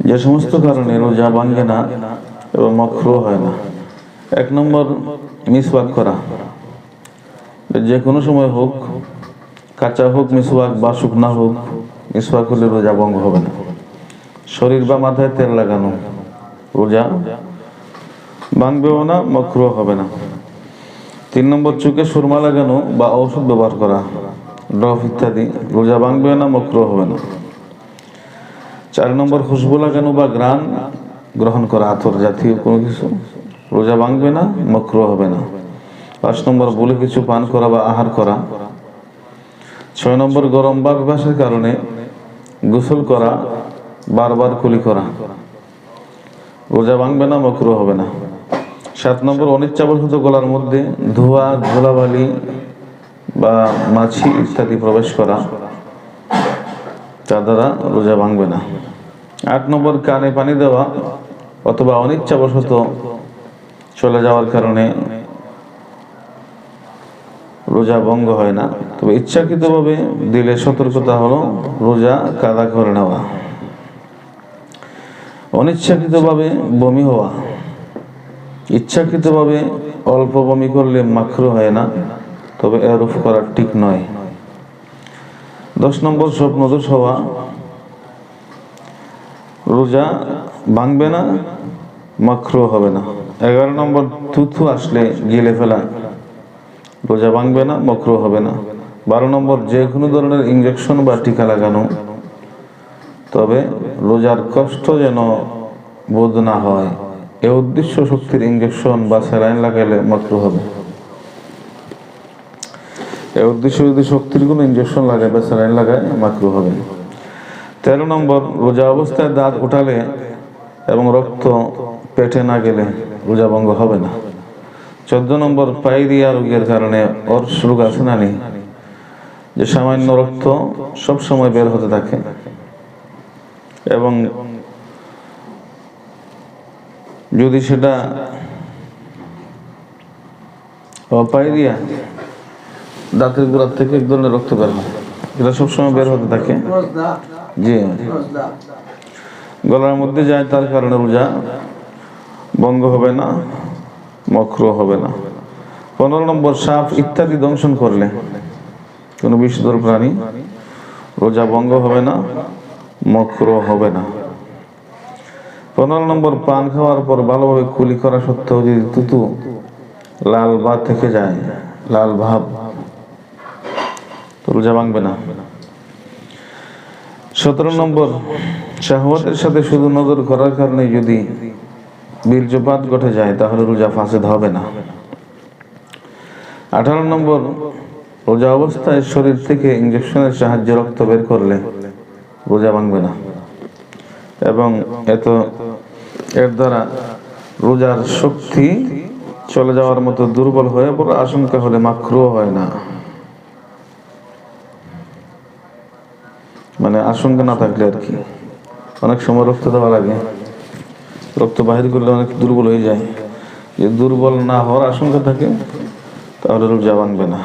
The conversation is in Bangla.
যে সমস্ত কারণে রোজা ভাঙ্গে না এবং মক্রু হয় না। এক নম্বর মিসওয়াক করা। যে কোনো সময় হোক, কাঁচা হোক মিসওয়াক বা শুকনা হোক, মিসওয়াক হলে রোজা ভঙ্গ হবে না। শরীর বা মাথায় তেল লাগানো, রোজা ভাঙবেও না মক্রু হবে না। তিন নম্বর চোখে সুরমা লাগানো বা ঔষধ ব্যবহার করা, ড্রপ ইত্যাদি, রোজা ভাঙবে না মক্রু হবে না। চার নম্বর খুশবু লাগানো বা গ্রান গ্রহণ করা আতর জাতীয় কোনো কিছু। রোজা ভাঙবে না, মক্র হবে না। পাঁচ নম্বর বলে কিছু পান করা বা আহার করা। ছয় নম্বর গরম বা বিভাসের কারণে গোসল করা, বারবার কুলি করা। রোজা ভাঙবে না, মক্র হবে না। সাত নম্বর অনিচ্ছাবশত গলার মধ্যে ধোয়া, ধুলাবালি বা মাছি ইত্যাদি প্রবেশ করা। তার দ্বারা রোজা ভাঙবে না। আট নম্বর কানে পানি দেওয়া অথবা অনিচ্ছাবশত চলে যাওয়ার কারণে রোজা ভঙ্গ হয় না। তবে ইচ্ছাকৃতভাবে দিলে সতর্কতা হলো রোজা কাদা করে নেওয়া। অনিচ্ছাকৃতভাবে বমি হওয়া। ইচ্ছাকৃতভাবে অল্প বমি করলে মাখরু হয় না, তবে এরূপ করা ঠিক নয়। দশ নম্বর স্বপ্নদোষ হওয়া রোজা ভাঙবে না, মাখরু হবে না। এগারো নম্বর, থুথু আসলে গিলে ফেলা। রোজা ভাঙবে না মক্রু হবে না। বারো নম্বর যে কোনো ধরনের ইঞ্জেকশন বা টিকা লাগানো। তবে রোজার কষ্ট যেন বোধ না হয়। এ উদ্দেশ্য শক্তির ইঞ্জেকশন বা স্যালাইন লাগাইলে মক্রু হবে। উদ্দেশ্য যদি শক্তির কোনো ইঞ্জেকশন লাগায় বা স্যালাইন লাগায়, মাকরু হবে। তেরো নম্বর, রোজা অবস্থায় দাঁত উঠালে এবং রক্ত পেটে না গেলে রোজা ভঙ্গ হবে না। চোদ্দ নম্বর পাইরিয়া রোগের কারণে ওর রোগ আছে না নেই? যে সামান্য রক্ত সব সময় বের হতে থাকে। এবং যদি সেটা পাইরিয়া দাঁতের গোড়ার থেকে এক ধরনের রক্ত বের হয়। এটা সবসময় বের হতে থাকে। জি। গলার মধ্যে যায়, তার কারণে রোজা ভঙ্গ হবে না, মক্র হবে না। পনেরো নম্বর সাপ ইত্যাদি দংশন করলে, কোনো বিষধর প্রাণী রোজা ভঙ্গ হবে না, মক্র হবে না। পনেরো নম্বর, পান খাওয়ার পর ভালোভাবে কুলি করা সত্ত্বেও যদি তুতু লাল বা থেকে যায়, লাল ভাব রোজা ভাঙবে না। সতেরো নম্বর, শাহওয়াতের সাথে শুধু নজর করার কারণে যদি বীর্যপাত ঘটে যায়, তাহলে রোজা ফাঁসেদ হবে না। আঠারো নম্বর, রোজা অবস্থায় শরীর থেকে ইঞ্জেকশনের সাহায্যে রক্ত বের করলে রোজা ভাঙবে না। এবং এত, এর দ্বারা রোজার শক্তি চলে যাওয়ার মতো দুর্বল হয়ে পড়ে আশঙ্কা হলে মাকরুও হয় না। মানে আশঙ্কা না থাকলে আর কি। অনেক সময় রক্ত দেওয়া লাগে রক্ত বাহির করলে অনেক দুর্বল হয়ে যায়। যে দুর্বল না হওয়ার আশঙ্কা থাকে, তাহলে রোজা ভাঙবে না।